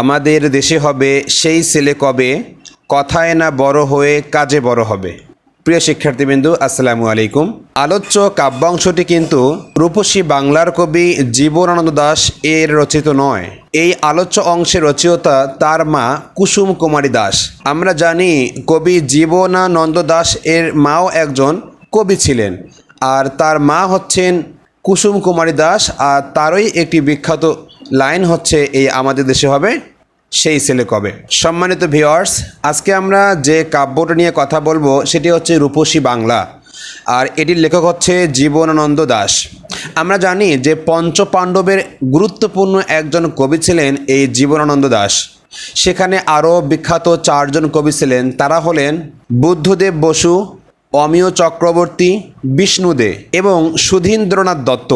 আমাদের দেশে হবে সেই ছেলে কবে? কথায় না বড় হয়ে কাজে বড় হবে। প্রিয় শিক্ষার্থীবৃন্দু, আসসালামু আলাইকুম। আলোচ্য কাব্যাংশটি কিন্তু রূপসী বাংলার কবি জীবনানন্দ দাস এর রচিত নয়। এই আলোচ্য অংশের রচয়িতা তার মা কুসুম কুমারী দাস। আমরা জানি কবি জীবনানন্দ দাস এর মাও একজন কবি ছিলেন। আর তার মা হচ্ছেন কুসুম কুমারী দাস আর তারই একটি বিখ্যাত লাইন হচ্ছে এই আমাদের দেশে হবে, সেই ছেলে কবে? সম্মানিত ভিওয়ার্স আজকে আমরা যে কাব্যটা নিয়ে কথা বলব, সেটি হচ্ছে রূপসী বাংলা। আর এটির লেখক হচ্ছে জীবনানন্দ দাস। আমরা জানি যে পঞ্চ পাণ্ডবের গুরুত্বপূর্ণ একজন কবি ছিলেন এই জীবনানন্দ দাস। সেখানে আরও বিখ্যাত চারজন কবি ছিলেন, তারা হলেন বুদ্ধদেব বসু, অমিয় চক্রবর্তী, বিষ্ণুদে এবং সুধীন্দ্রনাথ দত্ত।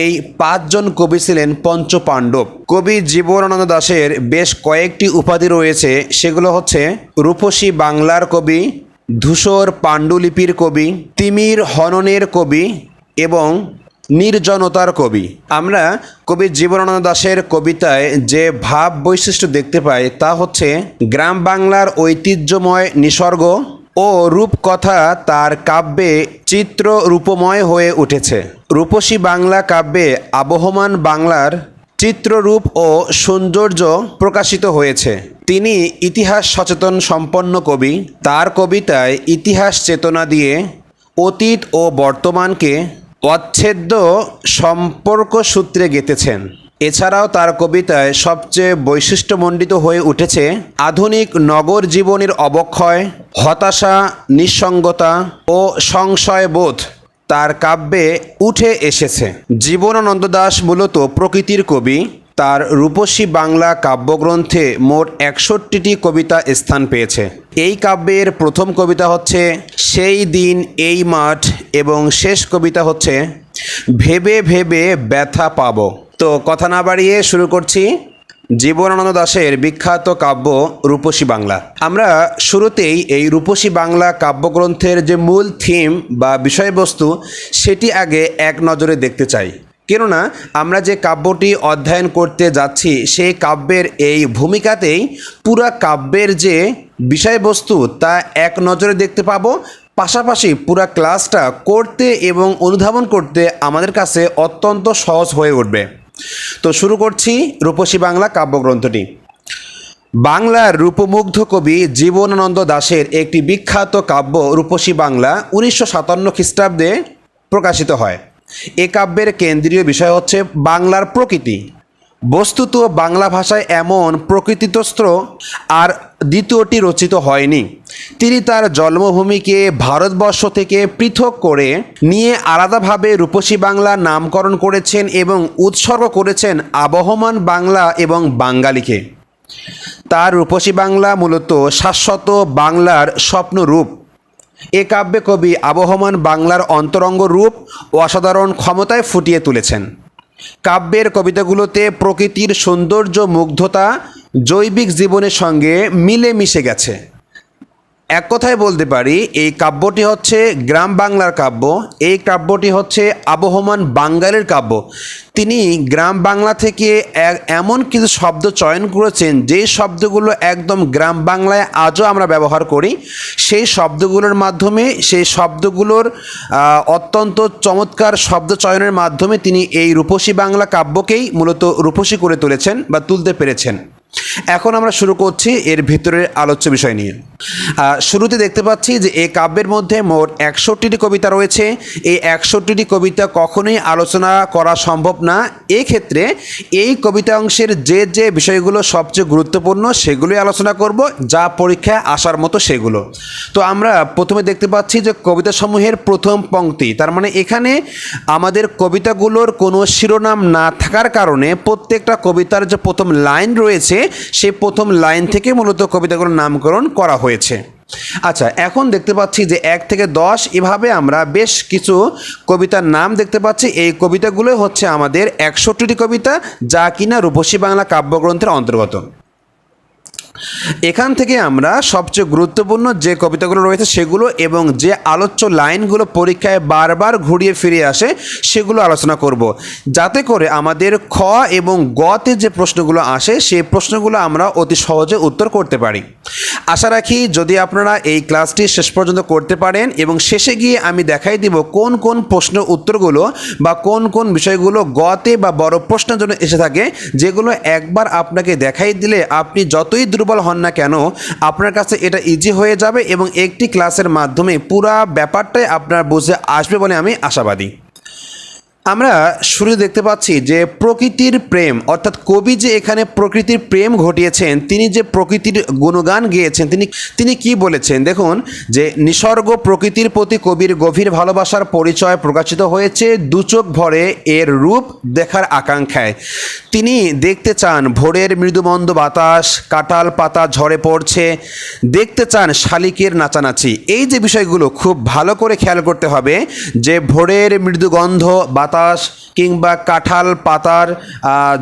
এই পাঁচজন কবি ছিলেন পঞ্চ পাণ্ডব কবি জীবনানন্দ দাসের বেশ কয়েকটি উপাধি রয়েছে, সেগুলো হচ্ছে রূপসী বাংলার কবি, ধূসর পাণ্ডুলিপির কবি, তিমির হননের কবি এবং নির্জনতার কবি। আমরা কবি জীবনানন্দ দাশের কবিতায় যে ভাব বৈশিষ্ট্য দেখতে পাই তা হচ্ছে, গ্রাম বাংলার ঐতিহ্যময় নিসর্গ ও রূপকথা তার কাব্যে চিত্র রূপময় হয়ে উঠেছে। রূপসী বাংলা কাব্যে আবহমান বাংলার চিত্ররূপ ও সৌন্দর্য প্রকাশিত হয়েছে। তিনি ইতিহাস সচেতন সম্পন্ন কবি। তার কবিতায় ইতিহাস চেতনা দিয়ে অতীত ও বর্তমানকে অচ্ছেদ্য সম্পর্ক সূত্রে গেঁথেছেন। এছাড়াও তার কবিতায় সবচেয়ে বৈশিষ্ট্যমণ্ডিত হয়ে উঠেছে আধুনিক নগর জীবনের অবক্ষয়, হতাশা, নিঃসঙ্গতা ও সংশয়বোধ তার কাব্যে উঠে এসেছে। জীবনানন্দ দাস মূলত প্রকৃতির কবি। তার রূপসী বাংলা কাব্যগ্রন্থে মোট একষট্টিটি কবিতা স্থান পেয়েছে। এই কাব্যের প্রথম কবিতা হচ্ছে সেই দিন, এই মাঠ এবং শেষ কবিতা হচ্ছে ভেবে ভেবে ব্যথা পাবো। তো কথা না বাড়িয়ে শুরু করছি জীবনানন্দ দাশের বিখ্যাত কাব্য রূপসী বাংলা। আমরা শুরুতেই এই রূপসী বাংলা কাব্যগ্রন্থের যে মূল থিম বা বিষয়বস্তু, সেটি আগে এক নজরে দেখতে চাই। কেননা, আমরা যে কাব্যটি অধ্যয়ন করতে যাচ্ছি, সেই কাব্যের এই ভূমিকাতেই পুরা কাব্যের যে বিষয়বস্তু, তা এক নজরে দেখতে পাবো। পাশাপাশি পুরা ক্লাসটা করতে এবং অনুধাবন করতে আমাদের কাছে অত্যন্ত সহজ হয়ে উঠবে। তো শুরু করছি রূপসী বাংলা কাব্যগ্রন্থটি। বাংলার রূপমুগ্ধ কবি জীবনানন্দ দাশের একটি বিখ্যাত কাব্য রূপসী বাংলা উনিশশো সাতান্ন খ্রিস্টাব্দে প্রকাশিত হয়। এ কাব্যের কেন্দ্রীয় বিষয় হচ্ছে বাংলার প্রকৃতি। বস্তুত বাংলা ভাষায় এমন প্রকৃতিতস্ত্র আর দ্বিতীয়টি রচিত হয়নি। তিনি তার জন্মভূমিকে ভারতবর্ষ থেকে পৃথক করে নিয়ে আলাদাভাবে রূপসী বাংলা নামকরণ করেছেন এবং উৎসর্গ করেছেন আবহমান বাংলা এবং বাঙালিকে। তার রূপসী বাংলা মূলত শাশ্বত বাংলার স্বপ্নরূপ। এ কাব্যে কবি আবহমান বাংলার অন্তরঙ্গ রূপ অসাধারণ ক্ষমতায় ফুটিয়ে তুলেছেন। কাব্যের কবিতাগুলোতে প্রকৃতির সৌন্দর্য মুগ্ধতা জৈবিক জীবনের সঙ্গে মিলে মিশে গেছে। এক কথায় বলতে পারি, এই কাব্যটি হচ্ছে গ্রাম বাংলার কাব্য, এই কাব্যটি হচ্ছে আবহমান বাঙ্গালের কাব্য। তিনি গ্রাম বাংলা থেকে এমন কিছু শব্দ চয়ন করেছেন যেই শব্দগুলো একদম গ্রাম বাংলায় আজও আমরা ব্যবহার করি। সেই শব্দগুলোর মাধ্যমে, সেই শব্দগুলোর অত্যন্ত চমৎকার শব্দ চয়নের মাধ্যমে তিনি এই রূপসী বাংলা কাব্যকেই মূলত রূপসী করে তুলেছেন বা তুলতে পেরেছেন। এখন আমরা শুরু করছি এর ভিতরের আলোচ্য বিষয় নিয়ে। শুরুতে দেখতে পাচ্ছি যে এই কাব্যের মধ্যে মোট একষট্টিটি কবিতা রয়েছে। এই একষট্টিটি কবিতা কখনোই আলোচনা করা সম্ভব না। এক্ষেত্রে এই কবিতা অংশের যে যে বিষয়গুলো সবচেয়ে গুরুত্বপূর্ণ সেগুলোই আলোচনা করব, যা পরীক্ষায় আসার মতো সেগুলো। তো আমরা প্রথমে দেখতে পাচ্ছি যে কবিতাসমূহের প্রথম পংক্তি, তার মানে এখানে আমাদের কবিতাগুলোর কোনো শিরোনাম না থাকার কারণে প্রত্যেকটা কবিতার যে প্রথম লাইন রয়েছে সেই প্রথম লাইন থেকে মূলত কবিতাগুলোর নামকরণ করা হয়েছে। আচ্ছা এখন দেখতে পাচ্ছি যে এক থেকে দশ, এভাবে আমরা বেশ কিছু কবিতার নাম দেখতে পাচ্ছি। এই কবিতাগুলো হচ্ছে আমাদের একষট্টিটি কবিতা, যা কিনা রূপসী বাংলা কাব্যগ্রন্থের অন্তর্গত। এখান থেকে আমরা সবচেয়ে গুরুত্বপূর্ণ যে কবিতাগুলো রয়েছে সেগুলো এবং যে আলোচ্য লাইনগুলো পরীক্ষায় বারবার ঘুরিয়ে ফিরে আসে, সেগুলো আলোচনা করব। যাতে করে আমাদের খ এবং গতে যে প্রশ্নগুলো আসে, সেই প্রশ্নগুলো আমরা অতি সহজে উত্তর করতে পারি। আশা রাখি যদি আপনারা এই ক্লাসটি শেষ পর্যন্ত করতে পারেন এবং শেষে গিয়ে আমি দেখাই দিব কোন কোন প্রশ্ন উত্তরগুলো বা কোন কোন বিষয়গুলো গতে বা বড় প্রশ্নের জন্য এসে থাকে, যেগুলো একবার আপনাকে দেখাই দিলে আপনি যতই দুর্বল হন না কেন, আপনার কাছে এটা ইজি হয়ে যাবে এবং একটি ক্লাসের মাধ্যমে পুরা ব্যাপারটাই আপনার বুঝে আসবে বলে আমি আশাবাদী। আমরা শুরু দেখতে পাচ্ছি যে প্রকৃতির প্রেম, অর্থাৎ কবি যে এখানে প্রকৃতির প্রেম ঘটিয়েছেন, তিনি যে প্রকৃতির গুণগান গেয়েছেন, তিনি তিনি কি বলেছেন? দেখুন, যে নিসর্গ প্রকৃতির প্রতি কবির গভীর ভালোবাসার পরিচয় প্রকাশিত হয়েছে দুচোখ ভরে এর রূপ দেখার আকাঙ্ক্ষায়। তিনি দেখতে চান ভোরের মৃদুমন্দ বাতাস, কাঁঠাল পাতা ঝরে পড়ছে। দেখতে চান শালিকের নাচানাচি। এই যে বিষয়গুলো খুব ভালো করে খেয়াল করতে হবে, যে ভোরের মৃদুগন্ধ বাতাস কিংবা কাঁঠাল পাতার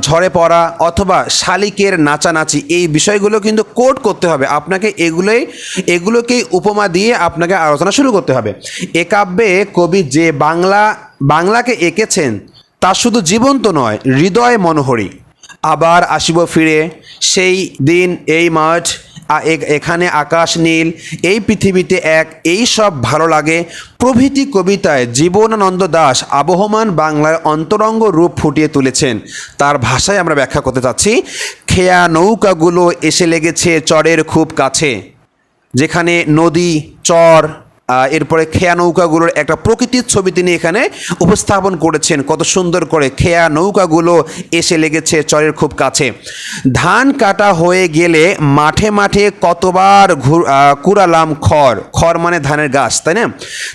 ঝরে পড়া অথবা শালিকের নাচানাচি, এই বিষয়গুলো কিন্তু কোট করতে হবে। আপনাকে এগুলোই, এগুলোকেই উপমা দিয়ে আপনাকে আলোচনা শুরু করতে হবে। এ কাব্যে কবি যে বাংলা, বাংলাকে এঁকেছেন, তা শুধু জীবন্ত নয়, হৃদয় মনোহরী। আবার আসিব ফিরে, সেই দিন, এই মাঠ এখানে আকাশ নীল, এই পৃথিবীতে এক, এই সব ভালো লাগে। প্রভৃতি কবিতায় জীবনানন্দ দাস আবহমান বাংলার অন্তরঙ্গ রূপ ফুটিয়ে তুলেছেন। তার ভাষায় আমরা ব্যাখ্যা করতে চাচ্ছি, খেয়া নৌকাগুলো এসে লেগেছে চরের খুব কাছে, যেখানে নদী, চর এরপরে খেয়া নৌকাগুলোর একটা প্রকৃতির ছবি তিনি এখানে উপস্থাপন করেছেন। কত সুন্দর করে খেয়া নৌকাগুলো এসে লেগেছে চরের খুব কাছে। ধান কাটা হয়ে গেলে মাঠে মাঠে কতবার কুড়ালাম খড়। খড় মানে ধানের গাছ, তাই না?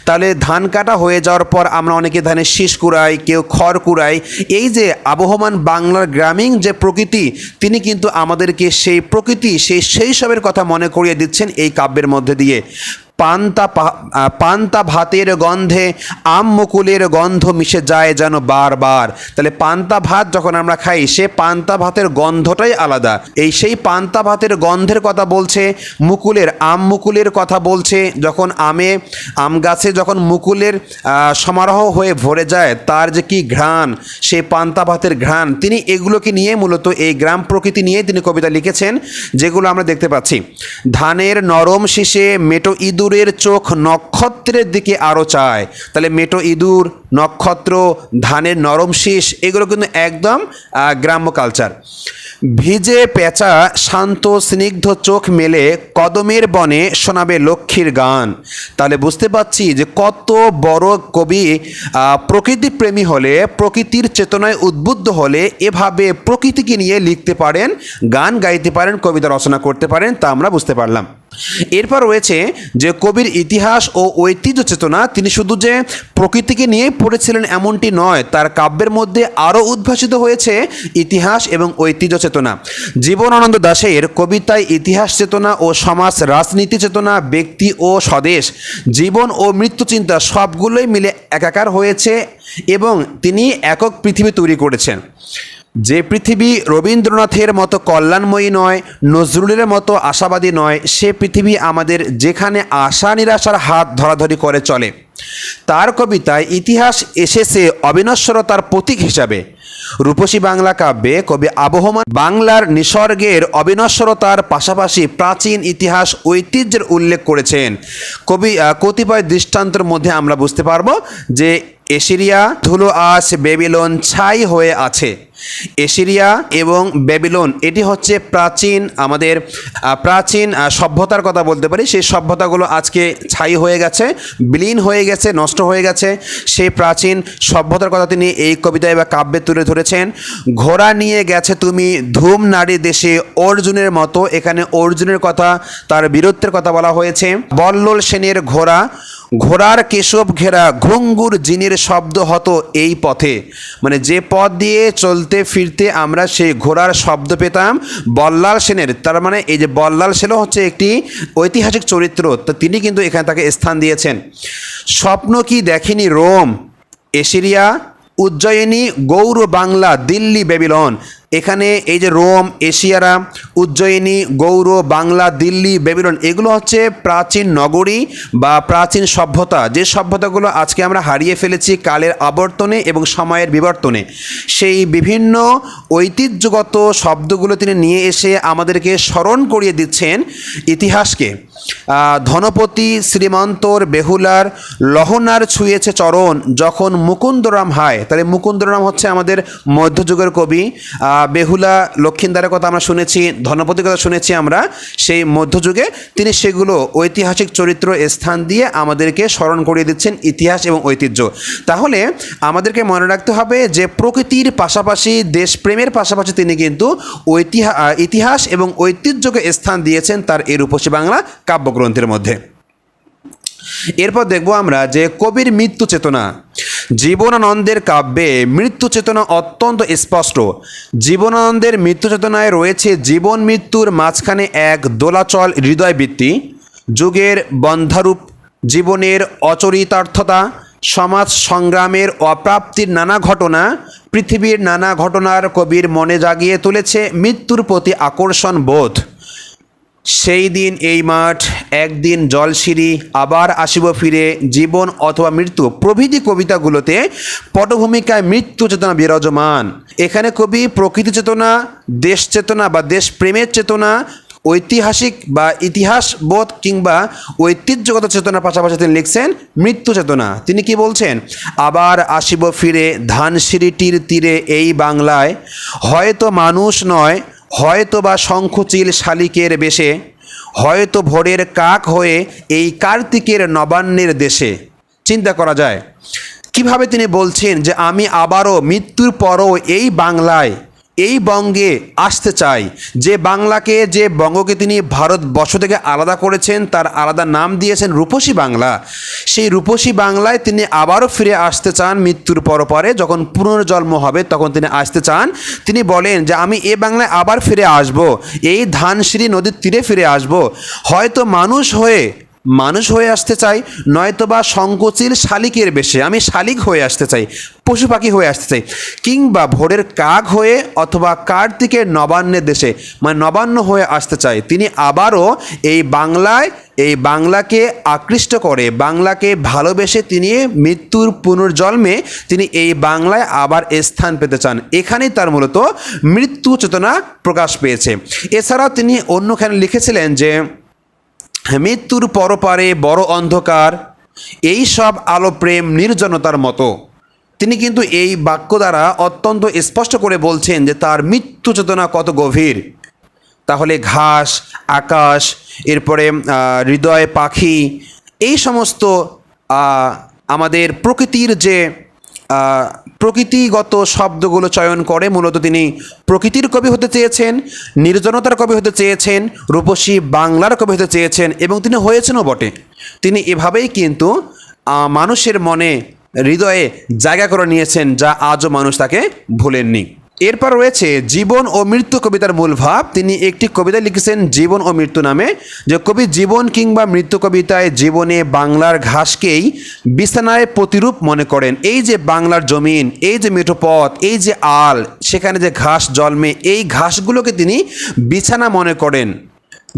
তাহলে ধান কাটা হয়ে যাওয়ার পর আমরা অনেকে ধানের শীষ কুড়াই, কেউ খড় কুড়াই। এই যে আবহমান বাংলার গ্রামীণ যে প্রকৃতি, তিনি কিন্তু আমাদেরকে সেই প্রকৃতি, সেই সেই সবের কথা মনে করিয়ে দিচ্ছেন এই কাব্যের মধ্যে দিয়ে। পান্তা পান্তা ভাতের গন্ধে আম মুকুলের গন্ধ মিশে যায় যেন বারবার। তাহলে পান্তা ভাত যখন আমরা খাই, সে পান্তা ভাতের গন্ধটাই আলাদা। এই সেই পান্তা ভাতের গন্ধের কথা বলছে, মুকুলের আম মুকুলের কথা বলছে, যখন আমে, আম গাছে যখন মুকুলের সমারোহ হয়ে ভরে যায়, তার যে কি ঘ্রাণ সেই পান্তা ভাতের ঘ্রাণ। তিনি এগুলোকে নিয়ে মূলত এই গ্রাম প্রকৃতি নিয়ে তিনি কবিতা লিখেছেন, যেগুলো আমরা দেখতে পাচ্ছি। ধানের নরম শীষে মেটো ইঁদুরের চোখ নক্ষত্রের দিকে আরও চায়। তাহলে মেটো ইঁদুর নক্ষত্র ধানের নরম শীষ এগুলো কিন্তু একদম গ্রাম্য কালচার ভিজে পেঁচা শান্ত স্নিগ্ধ চোখ মেলে কদমের বনে শোনাবে লক্ষ্মীর গান। তাহলে বুঝতে পারছি যে কত বড় কবি আহ, প্রকৃতিপ্রেমী হলে প্রকৃতির চেতনায় উদ্বুদ্ধ হলে এভাবে প্রকৃতিকে নিয়ে লিখতে পারেন গান গাইতে পারেন কবিতা রচনা করতে পারেন তা আমরা বুঝতে পারলাম। এরপর রয়েছে যে কবির ইতিহাস ও ঐতিহ্য চেতনা, তিনি শুধু যে প্রকৃতিকে নিয়েই পড়েছিলেন এমনটি নয়, তার কাব্যের মধ্যে আরও উদ্ভাসিত হয়েছে ইতিহাস এবং ঐতিহ্য চেতনা। জীবনানন্দ দাশের কবিতায় ইতিহাস চেতনা ও সমাজ রাজনীতি চেতনা, ব্যক্তি ও স্বদেশ, জীবন ও মৃত্যু চিন্তা সবগুলোই মিলে একাকার হয়েছে এবং তিনি একক পৃথিবী তৈরি করেছেন। যে পৃথিবী রবীন্দ্রনাথের মতো কল্যাণময়ী নয়, নজরুলের মতো আশাবাদী নয়, সে পৃথিবী আমাদের যেখানে আশা নিরাশার হাত ধরাধরি করে চলে। তার কবিতায় ইতিহাস এসেছে অবিনশ্বরতার প্রতীক হিসাবে। রূপসী বাংলা কাব্যে কবি আবহমান বাংলার নিসর্গের অবিনশ্বরতার পাশাপাশি প্রাচীন ইতিহাস ঐতিহ্যের উল্লেখ করেছেন। কবি কতিপয় দৃষ্টান্তের মধ্যে আমরা বুঝতে পারব যে এশিরিয়া ধুলো আস বেবিলন ছাই হয়ে আছে। এশিরিয়া এবং বেবিলন, এটি হচ্ছে প্রাচীন আমাদের প্রাচীন সভ্যতার কথা বলতে পারি। সেই সভ্যতাগুলো আজকে ছাই হয়ে গেছে, বিলীন হয়ে গেছে, নষ্ট হয়ে গেছে। সেই প্রাচীন সভ্যতার কথা তিনি এই কবিতায় বা কাব্যে তুলে ধরেছেন, ঘোড়া নিয়ে গেছে তুমি ধুম নারী দেশে, অর্জুনের মতো। এখানে অর্জুনের কথা, তার বীরত্বের কথা বলা হয়েছে। বল্লল সেনের ঘোড়া ঘোড়ার কেশব ঘেরা ঘুঙ্গুর জিনের শব্দ হতো এই পথে। মানে যে পথ দিয়ে চলতে ফিরতে আমরা সেই ঘোড়ার শব্দ পেতাম বল্লাল সেনের। তার মানে এই যে বল্লাল সেনও হচ্ছে একটি ঐতিহাসিক চরিত্র। তো তিনি কিন্তু এখানে তাকে স্থান দিয়েছেন। স্বপ্ন কি দেখেনি Rome, Assyria, Ujjayini, Gaur Bangla, Delhi Babylon এখানে এই যে রোম, এশিয়ারা, উজ্জয়িনী, গৌর, বাংলা, দিল্লি, বেবিলন, এগুলো হচ্ছে প্রাচীন নগরী বা প্রাচীন সভ্যতা। যে সভ্যতাগুলো আজকে আমরা হারিয়ে ফেলেছি কালের আবর্তনে এবং সময়ের বিবর্তনে, সেই বিভিন্ন ঐতিহ্যগত শব্দগুলো তিনি নিয়ে এসে আমাদেরকে স্মরণ করিয়ে দিচ্ছেন ইতিহাসকে। ধনপতি, শ্রীমন্তর, বেহুলার লহনার ছুঁয়েছে চরণ, যখন মুকুন্দরাম হায়। তাহলে মুকুন্দরাম হচ্ছে আমাদের মধ্যযুগের কবি। বেহুলা লক্ষিন্দারের কথা আমরা শুনেছি, ধনপতির কথা শুনেছি আমরা, সেই মধ্যযুগে তিনি সেগুলো ঐতিহাসিক চরিত্র স্থান দিয়ে আমাদেরকে স্মরণ করিয়ে দিচ্ছেন ইতিহাস এবং ঐতিহ্য। তাহলে আমাদেরকে মনে রাখতে হবে যে প্রকৃতির পাশাপাশি, দেশপ্রেমের পাশাপাশি তিনি কিন্তু ঐতিহা ইতিহাস এবং ঐতিহ্যকে স্থান দিয়েছেন তার এই রূপসী বাংলা কাব্যগ্রন্থের মধ্যে। এরপর দেখব আমরা যে কবির মৃত্যু চেতনা। জীবনানন্দের কাব্যে মৃত্যু চেতনা অত্যন্ত স্পষ্ট। জীবনানন্দের মৃত্যু চেতনায় রয়েছে জীবন মৃত্যুর মাঝখানে এক দোলাচল হৃদয়বৃত্তি। যুগের বন্ধারূপ, জীবনের অচরিতার্থতা, সমাজ সংগ্রামের অপ্রাপ্তির নানা ঘটনা, পৃথিবীর নানা ঘটনার কবির মনে জাগিয়ে তুলেছে মৃত্যুর প্রতি আকর্ষণ বোধ। সেই দিন, এই মাঠ, একদিন জলসিঁড়ি আবার আসিব ফিরে, জীবন অথবা মৃত্যু, প্রভৃতি কবিতাগুলোতে পটভূমিকায় মৃত্যু চেতনা বিরাজমান। এখানে কবি প্রকৃতি চেতনা, দেশ চেতনা বা দেশপ্রেমের চেতনা, ঐতিহাসিক বা ইতিহাস বোধ কিংবা ঐতিহ্যগত চেতনার পাশাপাশি তিনি লিখছেন মৃত্যু চেতনা। তিনি কি বলছেন? আবার আসিব ফিরে ধানসিঁড়িটির তীরে এই বাংলায়, হয়তো মানুষ নয় হয়তো বা শঙ্খচিল শালিকের বেশে, হয়তো ভোরের কাক হয়ে এই কার্তিকের নবান্নের দেশে। চিন্তা করা যায়। কীভাবে তিনি বলছেন যে আমি আবারও মৃত্যুর পরও এই বাংলায় এই বঙ্গে আসতে চাই। যে বাংলাকে, যে বঙ্গকে তিনি ভারতবর্ষ থেকে আলাদা করেছেন, তার আলাদা নাম দিয়েছেন রূপসী বাংলা। সেই রূপসী বাংলায় তিনি আবারও ফিরে আসতে চান মৃত্যুর পর পরে যখন পুনর্জন্ম হবে, তখন তিনি আসতে চান। তিনি বলেন যে, আমি এ বাংলায় আবার ফিরে আসব। এই ধানসিঁড়ি নদীর তীরে ফিরে আসব। হয়তো মানুষ হয়ে মানুষ হয়ে আসতে চাই নয়তোবা সংকোচিল শালিকের বেশে। আমি শালিক হয়ে আসতে চাই, পশু পাখি হয়ে আসতে চাই, কিংবা ভোরের কাক হয়ে অথবা কার্তিকের নবান্নের দেশে মানে নবান্ন হয়ে আসতে চাই। তিনি আবারও এই বাংলায়, এই বাংলাকে আকৃষ্ট করে, বাংলাকে ভালোবেসে তিনি মৃত্যুর পুনর্জন্মে তিনি এই বাংলায় আবার স্থান পেতে চান। এখানেই তার মূলত মৃত্যু চেতনা প্রকাশ পেয়েছে। এছাড়াও তিনি অন্যখানে লিখেছিলেন যে মৃত্যুর পরপারে বড় অন্ধকার, এই সব আলো প্রেম নির্জনতার মতো। তিনি কিন্তু এই বাক্য দ্বারা অত্যন্ত স্পষ্ট করে বলছেন যে তার মৃত্যু চেতনা কত গভীর। তাহলে ঘাস, আকাশ, এরপরে হৃদয়, পাখি, এই সমস্ত আমাদের প্রকৃতির যে প্রকৃতিগত শব্দগুলো চয়ন করে, মূলত তিনি প্রকৃতির কবি হতে চেয়েছেন, নির্জনতার কবি হতে চেয়েছেন, রূপসী বাংলার কবি হতে চেয়েছেন এবং তিনি হয়েছেনও বটে। তিনি এভাবেই কিন্তু মানুষের মনে হৃদয়ে জায়গা করে নিয়েছেন যা আজও মানুষ তাকে ভুলেননি। এরপর রয়েছে জীবন ও মৃত্যু কবিতার মূল ভাব। তিনি একটি কবিতা লিখেছেন জীবন ও মৃত্যু নামে। যে কবি জীবন কিংবা মৃত্যু কবিতায় জীবনে বাংলার ঘাসকেই বিছানায় প্রতিরূপ মনে করেন। এই যে বাংলার জমিন, এই যে মেঠো পথ, এই যে আল, সেখানে যে ঘাস জন্মে, এই ঘাসগুলোকে তিনি বিছানা মনে করেন।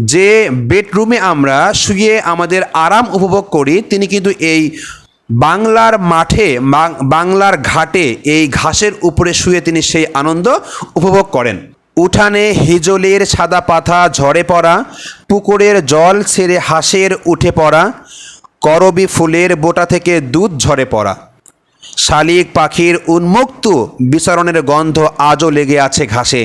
যে বেডরুমে আমরা শুয়ে আমাদের আরাম উপভোগ করি, তিনি কিন্তু এই বাংলার মাঠে বাংলার ঘাটে এই ঘাসের উপরে শুয়ে তিনি সেই আনন্দ উপভোগ করেন। উঠানে হিজলের সাদা পাতা ঝরে পড়া, পুকুরের জল ছেড়ে হাঁসের উঠে পড়া, করবি ফুলের বোটা থেকে দুধ ঝরে পড়া। শালিক পাখির উন্মুক্ত বিচরণের গন্ধ আজও লেগে আছে ঘাসে।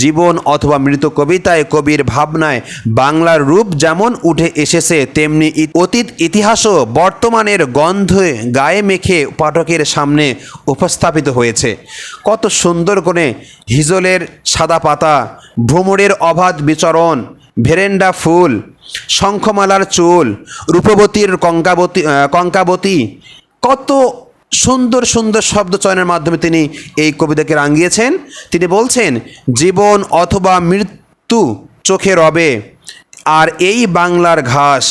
জীবন অথবা মৃত কবিতায় কবির ভাবনায় বাংলার রূপ যেমন উঠে এসেছে, তেমনি অতীত ইতিহাসও বর্তমানের গন্ধে গায়ে মেখে পাঠকের সামনে উপস্থাপিত হয়েছে। কত সুন্দর করে হিজলের সাদা পাতা, ভ্রমরের অবাধ বিচরণ, ভেরেন্ডা ফুল, শঙ্খমালার চুল, রূপবতীর কঙ্কাবতী কঙ্কাবতী, কত সুন্দর সুন্দর শব্দ চয়নের মাধ্যমে তিনি এই কবিতাকে রাঙিয়েছেন। তিনি বলছেন, জীবন অথবা মৃত্যু চোখে রবে, আর এই বাংলার ঘাস,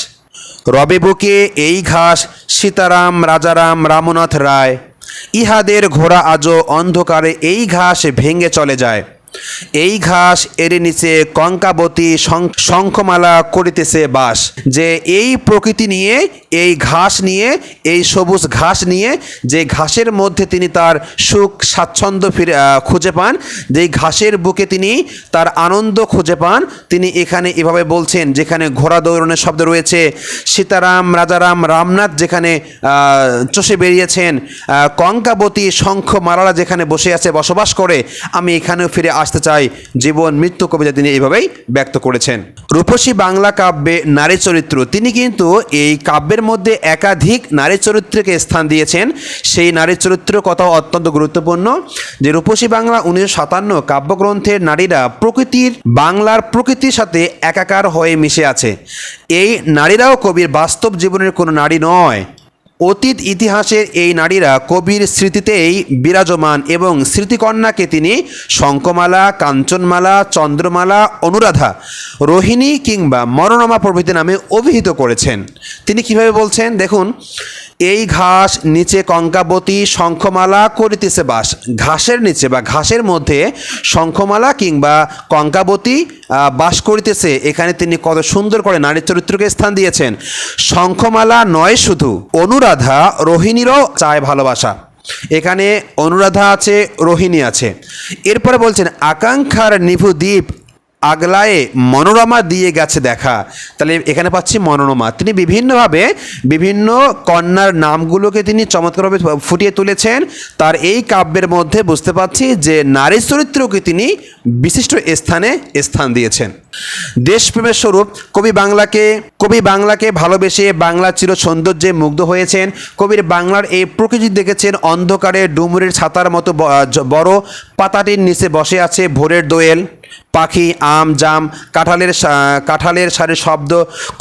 রবে বুকে এই ঘাস, সীতারাম, রাজারাম, রামনাথ রায়। ইহাদের ঘোড়া আজও অন্ধকারে এই ঘাস ভেঙে চলে যায়। এই ঘাস এর নিচে কঙ্কাবতী শঙ্খমালা করিতেছে বাস। যে এই প্রকৃতি নিয়ে, এই ঘাস নিয়ে, এই সবুজ ঘাস নিয়ে, যে ঘাসের মধ্যে তিনি তার সুখ স্বাচ্ছন্দ্য ফিরে খুঁজে পান, যেই ঘাসের বুকে তিনি তার আনন্দ খুঁজে পান, তিনি এখানে এভাবে বলছেন, যেখানে ঘোড়া দৌড়নের শব্দ রয়েছে, সীতারাম, রাজারাম, রামনাথ যেখানে চষে বেরিয়েছেন কঙ্কাবতী শঙ্খ মালারা যেখানে বসে আছে, বসবাস করে, আমি এখানেও ফিরে আসতে চাই। জীবন, মৃত্যু কবিতা তিনি এইভাবেই ব্যক্ত করেছেন। রূপসী বাংলা কাব্যে নারী চরিত্র। তিনি কিন্তু এই কাব্যের মধ্যে একাধিক নারী চরিত্রকে স্থান দিয়েছেন। সেই নারী চরিত্র কথাও অত্যন্ত গুরুত্বপূর্ণ। যে রূপসী বাংলা উনিশশো সাতান্ন কাব্যগ্রন্থের নারীরা প্রকৃতির বাংলার প্রকৃতির সাথে একাকার হয়ে মিশে আছে। এই নারীরাও কবির বাস্তব জীবনের কোনো নারী নয়। অতীত ইতিহাসের এই নারীরা কবির স্মৃতিতেই বিরাজমান এবং স্মৃতিকন্যাকে তিনি শঙ্কমালা কাঞ্চনমালা, চন্দ্রমালা, অনুরাধা, রোহিণী কিংবা মরণমা প্রভৃতি নামে অভিহিত করেছেন। তিনি কীভাবে বলছেন? দেখুন এই ঘাস নিচে কঙ্কাবতী, শঙ্খমালা করিতেছে বাস। ঘাসের নিচে বা ঘাসের মধ্যে শঙ্খমালা কিংবা কঙ্কাবতী বাস করিতেছে। এখানে তিনি কত সুন্দর করে নারীর চরিত্রকে স্থান দিয়েছেন। শঙ্খমালা নয় শুধু, অনুরাধা রোহিণীরও চায় ভালোবাসা। এখানে অনুরাধা আছে, রোহিণী আছে। এরপরে বলছেন, আকাঙ্ক্ষার নিভু দ্বীপ আগলায়ে মনোরমা দিয়ে গেছে দেখা। তাহলে এখানে পাচ্ছি মনোরমা। তিনি বিভিন্নভাবে বিভিন্ন কন্যার নামগুলোকে তিনি চমৎকারভাবে ফুটিয়ে তুলেছেন। তার এই কাব্যের মধ্যে বুঝতে পাচ্ছি যে নারী চরিত্রকে তিনি বিশিষ্ট স্থানে স্থান দিয়েছেন। দেশপ্রেমের স্বরূপ কবি বাংলাকে কবি বাংলাকে ভালোবেসে বাংলা চির সৌন্দর্যে মুগ্ধ হয়েছেন। কবির বাংলার এই প্রকৃতি দেখেছেন অন্ধকারে ডুমুরের ছাতার মতো বড় পাতাটির নিচে বসে আছে ভোরের দোয়েল, পাখি, আম, জাম, কাঁঠালের কাঁঠালের সারি শব্দ।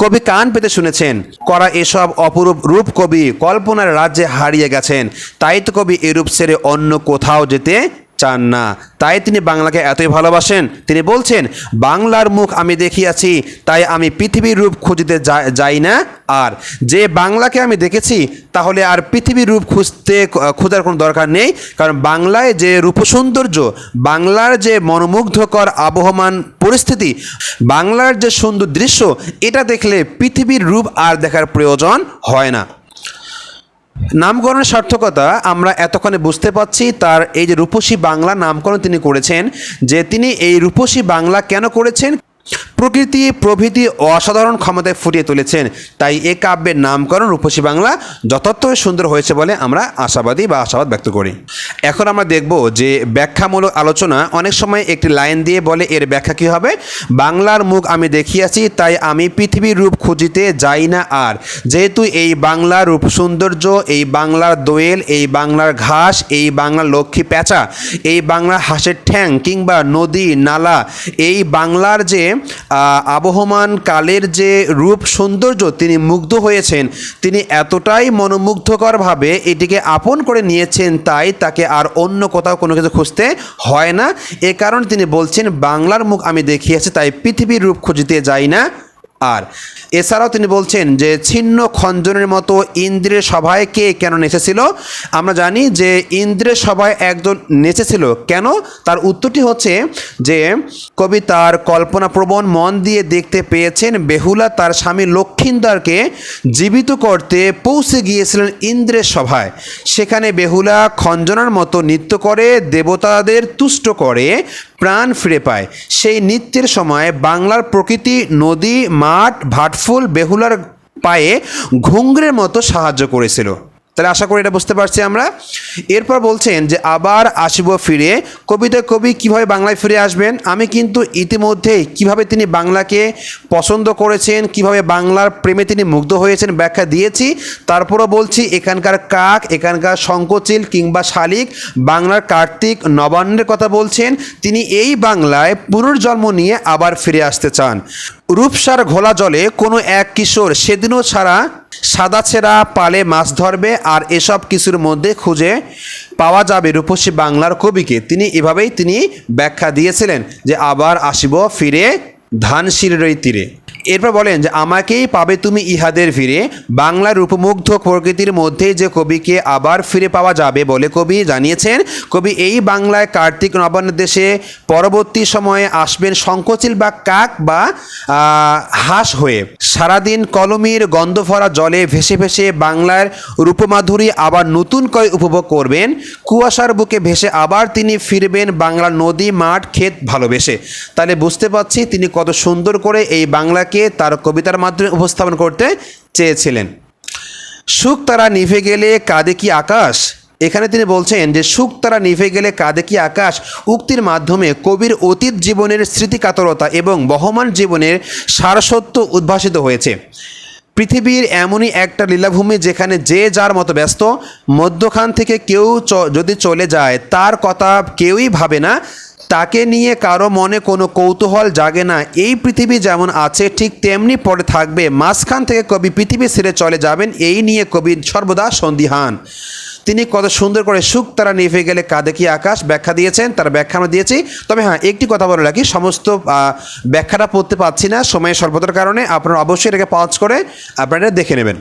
কবি কান পেতে শুনেছেন, করা এসব অপরূপ রূপ কবি কল্পনার রাজ্যে হারিয়ে গেছেন। তাই তো কবি এরূপ ছেড়ে অন্য কোথাও যেতে চান না। তাই তিনি বাংলাকে এতই ভালোবাসেন। তিনি বলছেন, বাংলার মুখ আমি দেখিয়াছি, তাই আমি পৃথিবীর রূপ খুঁজিতে যাই না। আর যে বাংলাকে আমি দেখেছি, তাহলে আর পৃথিবীর রূপ খুঁজতে, খোঁজার কোনো দরকার নেই। কারণ বাংলায় যে রূপ সৌন্দর্য বাংলার যে মনোমুগ্ধকর আবহমান পরিস্থিতি, বাংলার যে সুন্দর দৃশ্য, এটা দেখলে পৃথিবীর রূপ আর দেখার প্রয়োজন হয় না। নামকরণের সার্থকতা আমরা এতক্ষণে বুঝতে পাচ্ছি তার এই যে রূপসী বাংলা নামকরণ তিনি করেছেন, যে তিনি এই রূপসী বাংলা কেন করেছেন প্রকৃতি, প্রভৃতি অসাধারণ ক্ষমতায় ফুটিয়ে তুলেছেন। তাই এ কাব্যের নামকরণ রূপসী বাংলা যথার্থই সুন্দর হয়েছে বলে আমরা আশাবাদী বা আশাবাদ ব্যক্ত করি। এখন আমরা দেখব যে ব্যাখ্যামূলক আলোচনা অনেক সময় একটি লাইন দিয়ে বলে এর ব্যাখ্যা কী হবে। বাংলার মুখ আমি দেখিয়াছি, তাই আমি পৃথিবীর রূপ খুঁজিতে যাই না আর। যেহেতু এই বাংলার রূপ সৌন্দর্য, এই বাংলার দোয়েল, এই বাংলার ঘাস, এই বাংলার লক্ষ্মী প্যাঁচা, এই বাংলার হাঁসের ঠ্যাং কিংবা নদী, নালা, এই বাংলার যে আবহমান কালের যে রূপ সৌন্দর্য তিনি মুগ্ধ হয়েছেন, তিনি এতটাই মনোমুগ্ধকরভাবে এটিকে আপন করে নিয়েছেন তাই তাকে আর অন্য কোথাও কোনো কিছু খুঁজতে হয় না। এ কারণে তিনি বলছেন, বাংলার মুখ আমি দেখিয়েছি, তাই পৃথিবীর রূপ খুঁজিতে যাই না। আর এছাড়াও তিনি বলছেন যে ছিন্ন খঞ্জনের মতো ইন্দ্রের সভায় কে কেন নেচেছিল? আমরা জানি যে ইন্দ্রের সভায় একজন নেচেছিল। কেন? তার উত্তরটি হচ্ছে যে কবি তার কল্পনাপ্রবণ মন দিয়ে দেখতে পেয়েছেন বেহুলা তার স্বামী লক্ষিন্দরকে জীবিত করতে পৌঁছে গিয়েছিলেন ইন্দ্রের সভায়। সেখানে বেহুলা খঞ্জনার মতো নৃত্য করে, দেবতাদের তুষ্ট করে প্রাণ ফিরে পায়। সেই নৃত্যের সময় বাংলার প্রকৃতি, নদী, মাঠ, ভাটফুল, বেহুলার পায়ে ঘুংরের মতো সাহায্য করেছিল। তাহলে আশা করি এটা বুঝতে পারছি আমরা। এরপর বলছেন যে, আবার আসিব ফিরে। কবিতা কবি কীভাবে বাংলায় ফিরে আসবেন? আমি কিন্তু ইতিমধ্যেই কীভাবে তিনি বাংলাকে পছন্দ করেছেন, কীভাবে বাংলার প্রেমে তিনি মুগ্ধ হয়েছেন ব্যাখ্যা দিয়েছি। তারপরও বলছি, এখানকার কাক, এখানকার শঙ্কচিল কিংবা শালিক, বাংলার কার্তিক নবান্নের কথা বলছেন। তিনি এই বাংলায় পুনর্জন্ম নিয়ে আবার ফিরে আসতে চান। রূপসার ঘোলা জলে কোনো এক কিশোর সেদিনও ছাড়া সাদা ছেঁড়া পালে মাছ ধরবে আর এসব কিছুর মধ্যে খুঁজে পাওয়া যাবে রূপসী বাংলার কবিকে। তিনি এভাবেই তিনি ব্যাখ্যা দিয়েছিলেন যে আবার আসিব ফিরে ধানশিলের তীরে। এরপর বলেন যে, আমাকেই পাবে তুমি ইহাদের ফিরে। বাংলার রূপমুগ্ধ প্রকৃতির মধ্যে যে কবিকে আবার ফিরে পাওয়া যাবে বলে কবি জানিয়েছেন। কবি, এই বাংলায় কার্তিক নবান্ন দেশে পরবর্তী সময়ে আসবেন সংকোচিল বা কাক বা হাঁস হয়ে। সারাদিন কলমির গন্ধভরা জলে ভেসে ভেসে বাংলার রূপমাধুরী আবার নতুন করে উপভোগ করবেন। কুয়াশার বুকে ভেসে আবার তিনি ফিরবেন বাংলার নদী, মাঠ, ক্ষেত ভালোবেসে। তাহলে বুঝতে পারছি তিনি কত সুন্দর করে এই বাংলাকে তার কবিতার মাধ্যমে উপস্থাপন করতে চেয়েছিলেন। সুখ তারা নিভে গেলে কাঁদে কি আকাশ? এখানে তিনি বলছেন যে, সুখ তারা নিভে গেলে কাঁদে কি আকাশ? উক্তির মাধ্যমে কবির অতীত জীবনের স্মৃতিকাতরতা এবং বহমান জীবনের সারসত্য উদ্ভাসিত হয়েছে। পৃথিবীর এমনই একটা লীলাভূমি যেখানে যে যার মতো ব্যস্ত, মধ্যখান থেকে কেউ যদি চলে যায়, তার কথা কেউই ভাবে না। তাকে নিয়ে কারও মনে কোনো কৌতূহল জাগে না। এই পৃথিবী যেমন আছে, ঠিক তেমনি পড়ে থাকবে। মাঝখান থেকে কবি পৃথিবী ছেড়ে চলে যাবেন, এই নিয়ে কবি সর্বদা সন্দিহান। তিনি কত সুন্দর করে সুখ তারা নিভে গেলে কাঁদে কি আকাশ? ব্যাখ্যা দিয়েছেন, তার ব্যাখ্যা আমরা দিয়েছি। তবে হ্যাঁ একটি কথা বলে রাখি, সমস্ত ব্যাখ্যাটা পড়তে পারছি না সময়ের স্বল্পতার কারণে। আপনারা অবশ্যই এটাকে পাঁচ করে, আপনারা দেখে নেবেন।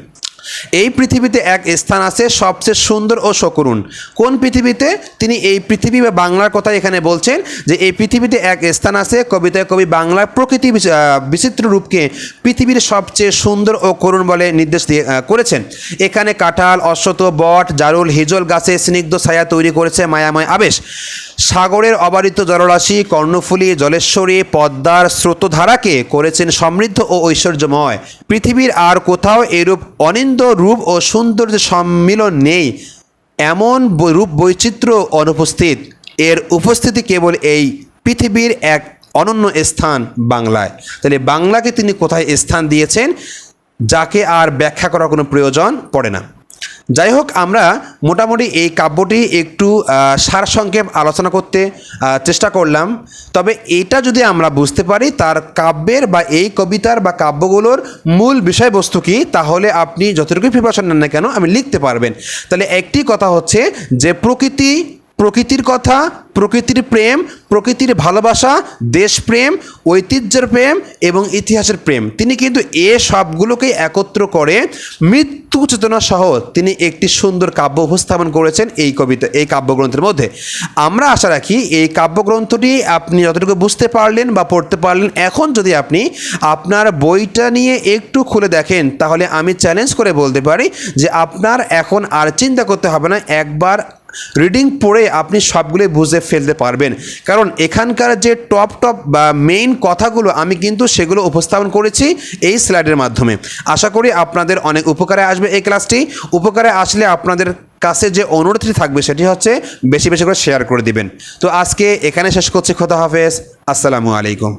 এই পৃথিবীতে এক স্থান আছে সবচেয়ে সুন্দর ও সকরুণ কোন পৃথিবীতে? তিনি এই পৃথিবী বা বাংলার কথা এখানে বলছেন যে এই পৃথিবীতে এক স্থান আছে কবিতায় কবি বাংলার প্রকৃতি বিচিত্র রূপকে পৃথিবীর সবচেয়ে সুন্দর ও করুণ বলে নির্দেশ দিয়ে করেছেন। এখানে কাঁঠাল অশ্বত বট, জারুল, হিজল গাছে স্নিগ্ধ ছায়া তৈরি করেছে মায়াময় আবেশ। সাগরের অবারিত জলরাশি, কর্ণফুলী, জলেশ্বরী, পদ্মার স্রোতধারাকে করেছেন সমৃদ্ধ ও ঐশ্বর্যময়। পৃথিবীর আর কোথাও এরূপ অনিন্দ রূপ ও সৌন্দর্য সম্মিলন নেই, এমন রূপ বৈচিত্র্য অনুপস্থিত। এর উপস্থিতি কেবল এই পৃথিবীর এক অনন্য স্থান, বাংলায়। তাহলে বাংলাকে তিনি কোথায় স্থান দিয়েছেন, যাকে আর ব্যাখ্যা করার কোনো প্রয়োজন পড়ে না। যাই হোক আমরা মোটামুটি এই কাব্যটি একটু সারসংক্ষেপ আলোচনা করতে চেষ্টা করলাম। তবে এটা যদি আমরা বুঝতে পারি, তার কাব্যের বা এই কবিতার বা কাব্যগুলোর মূল বিষয়বস্তু কী, তাহলে আপনি যতটুকুই প্রিপারেশন নেন না কেন, আমি লিখতে পারবেন। তাহলে একটি কথা হচ্ছে যে প্রকৃতি প্রকৃতির কথা, প্রকৃতির প্রেম, প্রকৃতির ভালোবাসা, দেশপ্রেম, ঐতিহ্যের প্রেম এবং ইতিহাসের প্রেম। তিনি কিন্তু এ সবগুলোকে একত্র করে মৃত্যু চেতনা সহ তিনি একটি সুন্দর কাব্য উপস্থাপন করেছেন এই কবিতা, এই কাব্যগ্রন্থের মধ্যে। আমরা আশা রাখি এই কাব্যগ্রন্থটি আপনি যতটুকু বুঝতে পারলেন বা পড়তে পারলেন, এখন যদি আপনি আপনার বইটা নিয়ে একটু খুলে দেখেন, তাহলে আমি চ্যালেঞ্জ করে বলতে পারি যে আপনার এখন আর চিন্তা করতে হবে না, একবার রিডিং পড়ে আপনি সবগুলোই বুঝে ফেলতে পারবেন। কারণ এখানকার যে টপ টপ বা মেইন কথাগুলো আমি কিন্তু সেগুলো উপস্থাপন করেছি এই স্লাইডের মাধ্যমে। আশা করি আপনাদের অনেক উপকারে আসবে এই ক্লাসটি উপকারে আসলে আপনাদের কাছে যে অনুরোধটি থাকবে সেটি হচ্ছে বেশি বেশি করে শেয়ার করে দিবেন। তো আজকে এখানে শেষ করছি। খোদা হাফেজ। আসসালামু আলাইকুম।